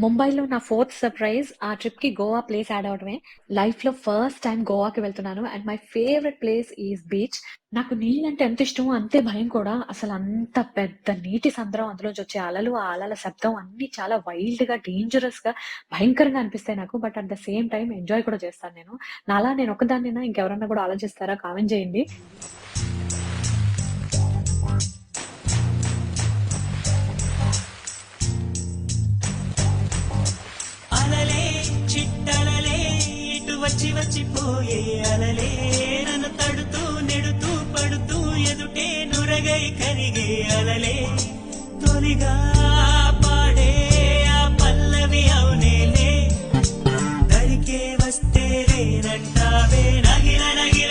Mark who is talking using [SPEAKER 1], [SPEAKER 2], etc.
[SPEAKER 1] ముంబైలో నా fourth surprise ఆ ట్రిప్కి గోవా ప్లేస్ యాడ్ అవడమే లైఫ్లో ఫస్ట్ టైం గోవాకి వెళ్తున్నాను. And my favourite place is beach. నాకు నీళ్ళంటే ఎంత ఇష్టమో అంతే భయం కూడా. అసలు అంత పెద్ద నీటి సంద్రం అందులోంచి వచ్చే అలలు, ఆ అలల శబ్దం అన్ని చాలా వైల్డ్గా డేంజరస్గా భయంకరంగా అనిపిస్తాయి నాకు. But at the same time enjoy కూడా చేస్తాను నేను. నాలా నేను ఒక్కదాన్నేనా ఇంకెవరన్నా కూడా ఆలోచిస్తారా? కామెంట్ చేయండి.
[SPEAKER 2] వచ్చి వచ్చిపోయే అలలే. నన్ను తడుతూ నెడుతూ పడుతూ ఎదుటే నురగై కరిగే అలలే. తొలిగా పాడే ఆ పల్లవి అవునేలే. దరికే వస్తే రేనంటావే నగిల నగిల